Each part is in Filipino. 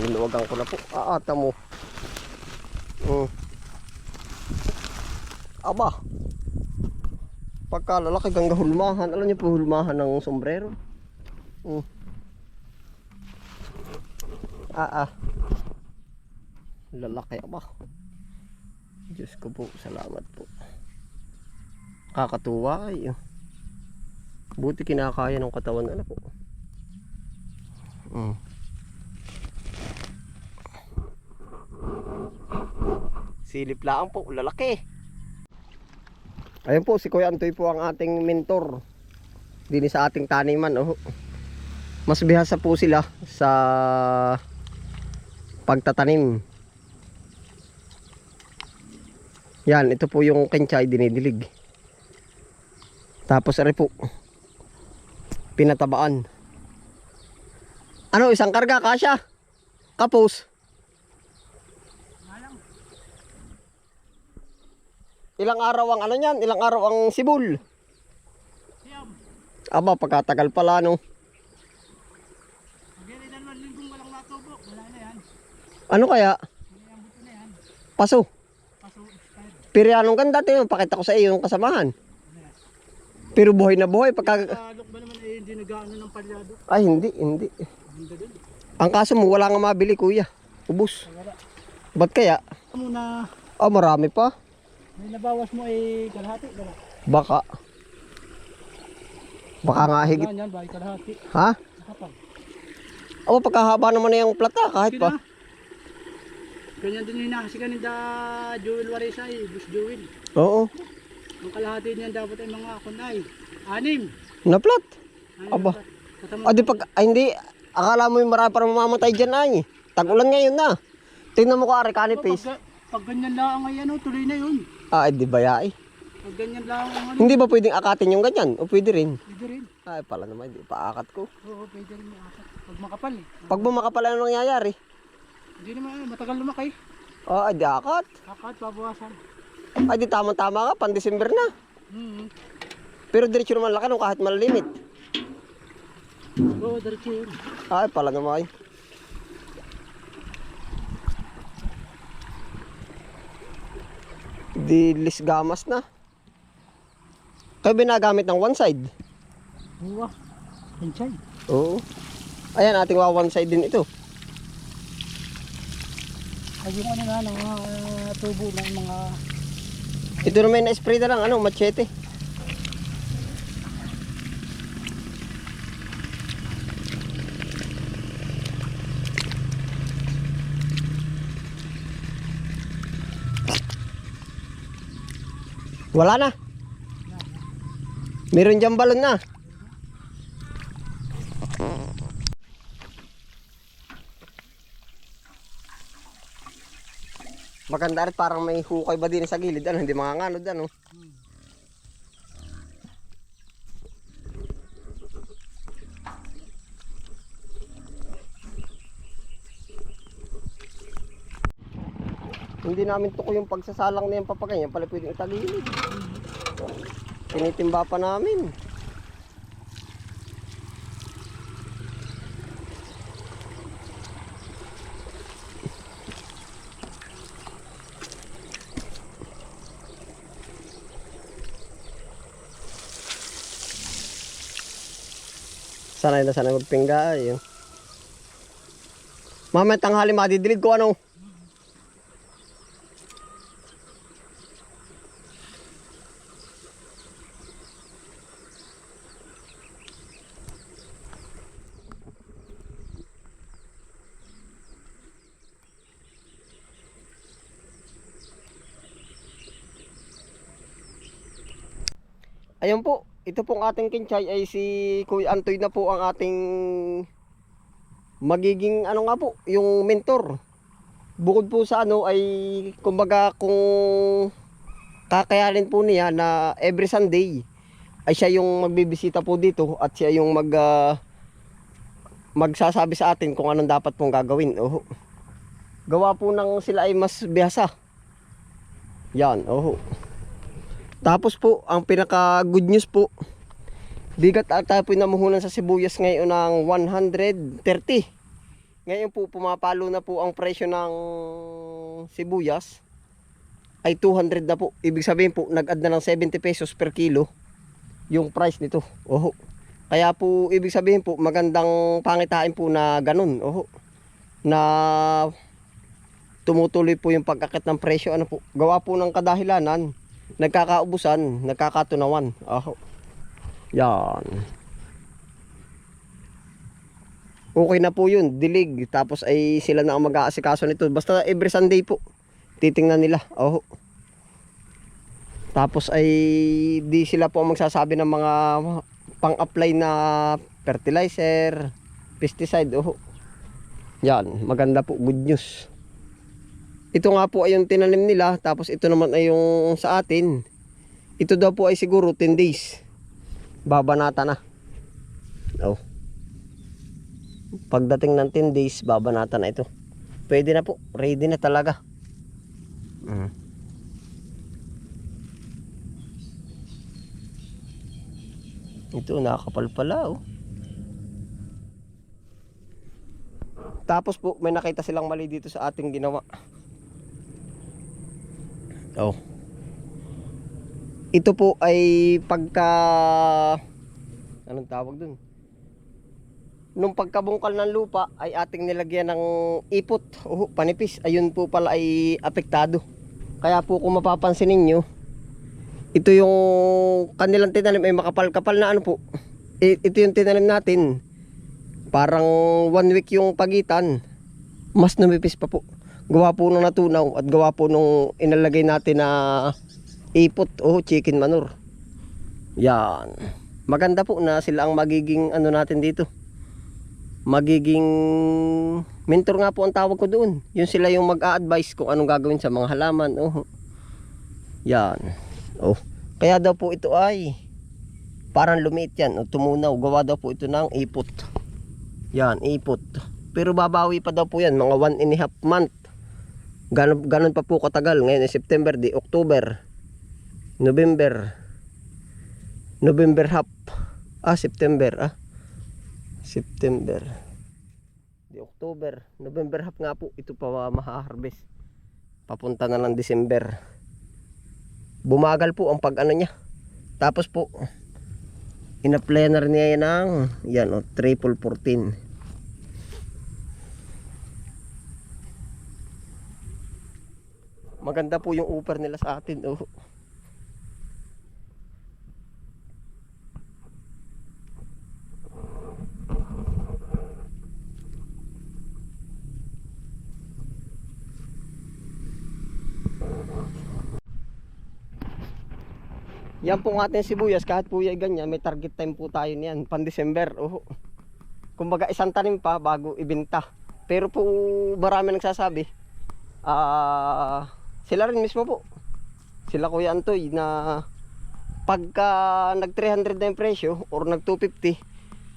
Linuwagan ko na po. Aata mo. Mm. Aba. Pagka lalaki gangga hulmahan. Alam niyo po hulmahan ng sombrero. Mm. Ah ah. Lalaki aba. Diyos ko po. Salamat po. Kakatuwa ay. oh. Buti kinakaya ng katawan ano po. Mm. Silip lang po, lalaki. Ayun po, si Kuya Antoy po ang ating mentor. Dini sa ating taniman. Oh. Mas bihasa po sila sa pagtatanim. Yan, ito po yung kenchay dinidilig. Tapos ari po, pinatabaan. Ano, isang karga, kasya? Kapos? Ilang araw ang ano niyan? Ilang araw ang sibul? Aba, pagkatagal pala no. Ano kaya? Paso. Pero anong ganda tayo, pakita ko sa iyo yung kasamahan. Pero buhay na buhay pagka... Ba naman eh, hindi nag-ano ng palyado. Ay, hindi, hindi. Ang kaso mo, wala nga mabili kuya. Ubus. Ba't kaya? Muna, Ah, marami pa. May nabawas mo eh, kalahati. Wala. Baka. Baka nga higit. Yan, yan, bakit kalahati. Ha? Nakapag. O, pagkahaba naman na yung plata, kahit pa. Ganyan din yung nakasikan ni da Joel Waresa eh, Bus Joel. Oo. Ang kalahati niyan dapat ay mga kunay. Anim. Na-plat. Anim Aba. dapat. Katama- Ah, di pag, ay, hindi. Akala mo yung marami para mamamatay dyan ay. Tag-ulan ngayon na. Tingnan mo ko ari Pag, kanipis. pag ganyan lang ay ano, tuloy na yun. Ah, di ba ya eh. Pag ganyan lang ang ano, Hindi ba pwedeng akatin yung ganyan? O pwede rin? pwede rin. Ay, pala naman, di paakat ko. Oo, pwede rin akat. Pag makapal eh. Pag bumaka pala ano nangyayari? Hindi naman, eh, matagal lumaki. Ah, ay, di akat. Akat, babawasan. Ay, di tama-tama ka, pan December na. Hmm. Pero diretso naman laki nung kahit malalimit. Oo, diretso yun. Ay, pala naman. Dilis gamas na. Kaya binagamit ng one side. Oo, pinchay. Oo. Ayan, ating wa one side din ito. Ay, yung ano ng mga tubo ng mga... Ito naman na-spray na lang, ano, machete. Wala na. Meron dyan balon na. Maganda rin parang may hukay ba din sa gilid. Ano, hindi mga nganod ano. Hindi namin tuko yung pagsasalang na yung papaganyan. Pala pwedeng itagilid. Tinitimba pa namin. Sanay na sanay magpingga. Ayun. Mamaya tanghali madidilig ko ano. Ayun po, ito pong ating kinchay ay si Kuya Antoy na po ang ating magiging ano nga po, yung mentor. Bukod po sa ano ay kumbaga kung kakayanin po niya na every Sunday ay siya yung magbibisita po dito at siya yung mag ah, magsasabi sa atin kung anong dapat pong gagawin. Oh. Gawa po ng sila ay mas bihasa. Yan, oh. Tapos po, ang pinaka good news po, bigat at tayo po namuhunan sa sibuyas ngayon ng 130. Ngayon po, pumapalo na po ang presyo ng sibuyas ay 200 na po. Ibig sabihin po, nag-add na ng 70 pesos per kilo yung price nito. Oho. Kaya po, ibig sabihin po, magandang pangitain po na ganun. Oho. Na tumutuloy po yung pagkakit ng presyo. Ano po? Gawa po ng kadahilanan. Nagkakaubusan, nagkakatunawan. Oho. Yan. Okay na po yun, dilig. Tapos ay sila na ang mag-aasikaso nito. Basta every Sunday po, titingnan nila. Oh. Tapos ay di sila po magsasabi ng mga pang-apply na fertilizer, pesticide. Oh. Yan, maganda po, good news. Ito nga po ay yung tinanim nila, tapos ito naman ay yung sa atin. Ito daw po ay siguro 10 days. Babanata na. Oh. Pagdating ng 10 days, babanata na ito. Pwede na po. Ready na talaga. Mm. Ito, nakakapal pala oh. Tapos po, may nakita silang mali dito sa ating ginawa. Oh. Ito po ay pagka... Anong tawag dun? nung pagkabungkal ng lupa ay ating nilagyan ng ipot o panipis. Ayun po pala ay apektado. Kaya po kung mapapansin ninyo ito yung kanilang tinanim ay makapal-kapal na ano po. Ito yung tinanim natin. Parang one week yung pagitan. Mas numipis pa po gawa po nung natunaw at gawa po nung inalagay natin na ipot o chicken manure yan maganda po na sila ang magiging ano natin dito magiging mentor nga po ang tawag ko doon. Yun sila yung mag-a-advise kung anong gagawin sa mga halaman. Oh. Yan. Oh. Kaya daw po ito ay parang lumiit yan o tumunaw. Gawa daw po ito ng ipot. Yan, ipot. Pero babawi pa daw po yan, mga one and a half month. Ganon, ganon pa po katagal. Ngayon ay September, di October, November, November half. Ah, September, ah. September. Di October, November half nga po ito pa maha-harvest. Papunta na ng December. Bumagal po ang pag ano niya. Tapos po rin niya yan ng yan o triple 14. Maganda po yung upper nila sa atin. Oh. Yan po ang ating sibuyas, kahit po yan ganyan, may target time po tayo niyan, pan December. Oh. Kumbaga isang tanim pa bago ibenta. Pero po marami nagsasabi, ah sila rin mismo po. Sila Kuya Antoy na pagka nag 300 na yung presyo or nag 250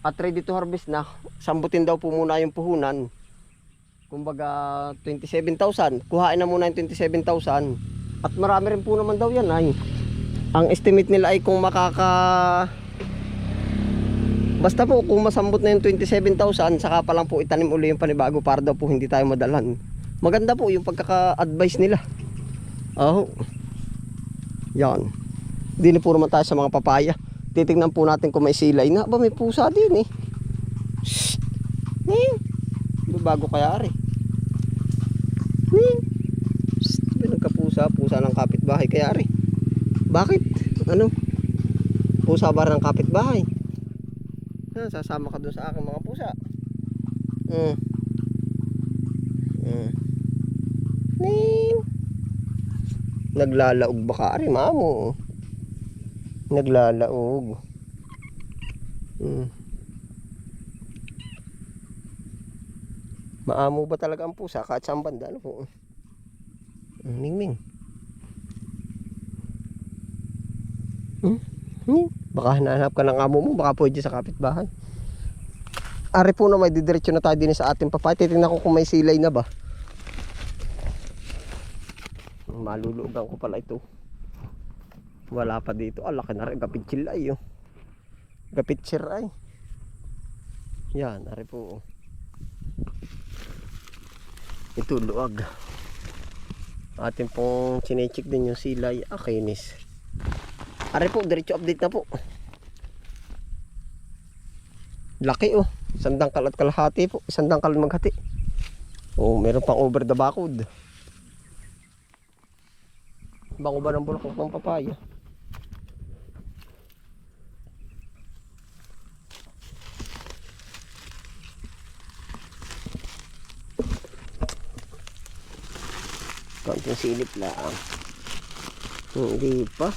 at ready to harvest na, sambutin daw po muna yung puhunan. Kumbaga 27,000. Kuhain na muna yung 27,000. At marami rin po naman daw yan ay ang estimate nila ay kung makaka basta po kung masambot na yung 27,000 saka pa lang po itanim uli yung panibago para daw po hindi tayo madalan maganda po yung pagkaka-advise nila oh yan di na po naman tayo sa mga papaya titignan po natin kung may silay na ba may pusa din eh Shh. Eh, bago kaya ari eh. Shh. May nagkapusa pusa ng kapitbahay kaya ari bakit? Ano? Pusa ba ng kapitbahay? Ha, sasama ka dun sa aking mga pusa. Mm. Mm. Ning. Naglalaog ba ka? Ari, mamo. Naglalaog. Mm. Maamo ba talaga ang pusa? Kahit saan banda? Ano po? Mingming. Hmm? Hmm? Baka hinahanap ka ng amo mo, baka pwede sa kapitbahay. Ari po na may didiretso na tayo din sa ating papay. Titingnan ko kung may silay na ba. Malulugan ko pala ito. Wala pa dito. Ah, laki na rin. Gapitsil ay oh. Gapitsir ay. Yan, ari po. oh. Ito luag. Atin pong chinecheck din yung silay. Ah, kinis. Are po, diretso update na po. Laki oh. Isang dangkal at kalahati po. Isang dangkal maghati. Oh, meron pang over the bakod. Bango ba ng bulaklak ng papaya? Konting silip lang. Hindi pa.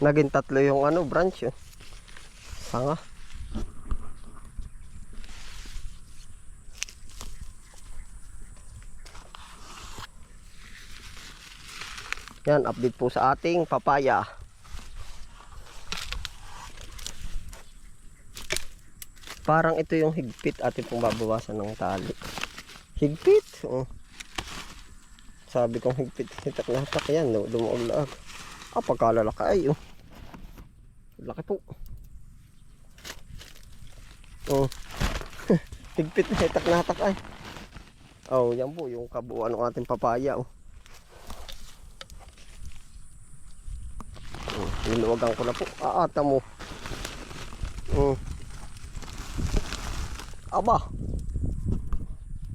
Naging tatlo yung ano, branch yun. Sanga. Yan, update po sa ating papaya. Parang ito yung higpit atin pong babawasan ng tali. Higpit? Oh. Sabi kong higpit. Hitak na hitak yan. No? Lumuog-laag. Ah, pagkalalaki ay. Oh. Laki po. Oh. higpit na hitak na hitak ay. Oh, yan po yung kabuuan ng ating papaya. Oh. Niluwagan ko na po. Ah, ata mo. Oh. Aba.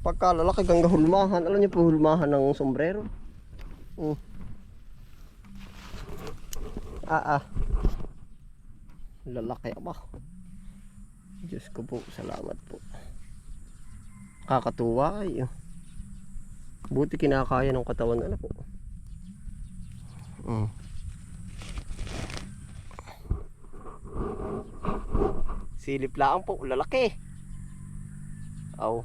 Pagkalalaki hanggang hulmahan. Alam niyo po hulmahan ng sombrero. Mm. Ah ah. Lalaki aba. Diyos ko po. Salamat po. Kakatuwa ay. oh. Buti kinakaya ng katawan ano po. Mm. Silip lang po. Lalaki. Aw.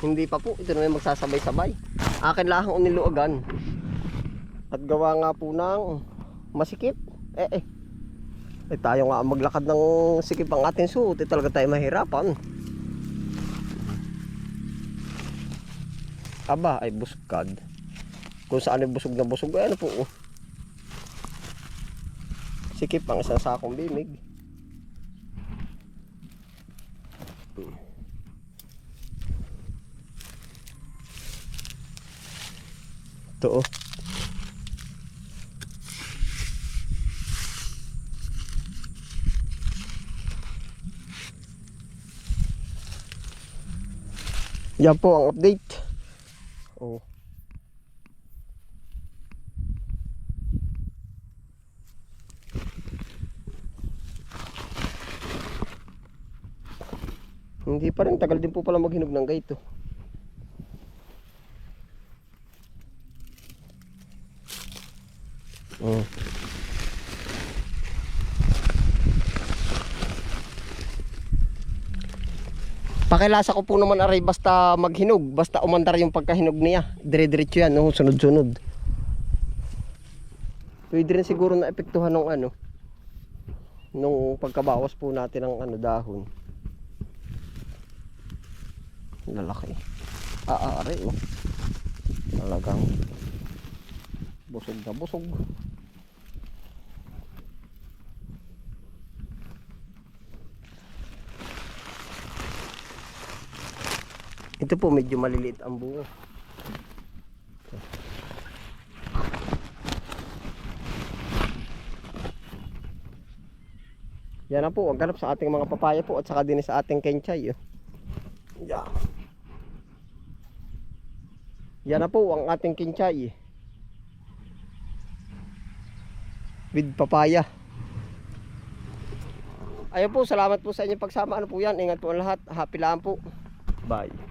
Hindi pa po, ito na yung magsasabay-sabay. Akin lang ang uniluagan. At gawa nga po ng masikip. Eh eh. Eh tayo nga maglakad ng sikip ang ating suot. Eh talaga tayo mahirapan. Aba ay busugkad. Kung saan ay busog na busog, ay ano po. oh. Sikip ang isang sakong bimig. Ito oh. Yan po ang update. Oh. Hindi pa rin, tagal din po pala maghinog ng gaito. Oh. Pakilasa ko po naman aray basta maghinog, basta umandar yung pagkahinog niya. Dire-diretso yan, no? sunod-sunod. Pwede rin siguro na epektuhan ng ano, nung pagkabawas po natin ng ano dahon. Lalaki. Aray, oh. Talagang busog na busog. Ito po medyo maliliit ang bunga. Yan na po, ang ganap sa ating mga papaya po at saka din sa ating kenchay. Oh. Yan. Yan na po ang ating kenchay. With papaya. Ayun po, salamat po sa inyong pagsama. Ano po yan? Ingat po ang lahat. Happy lang po. Bye.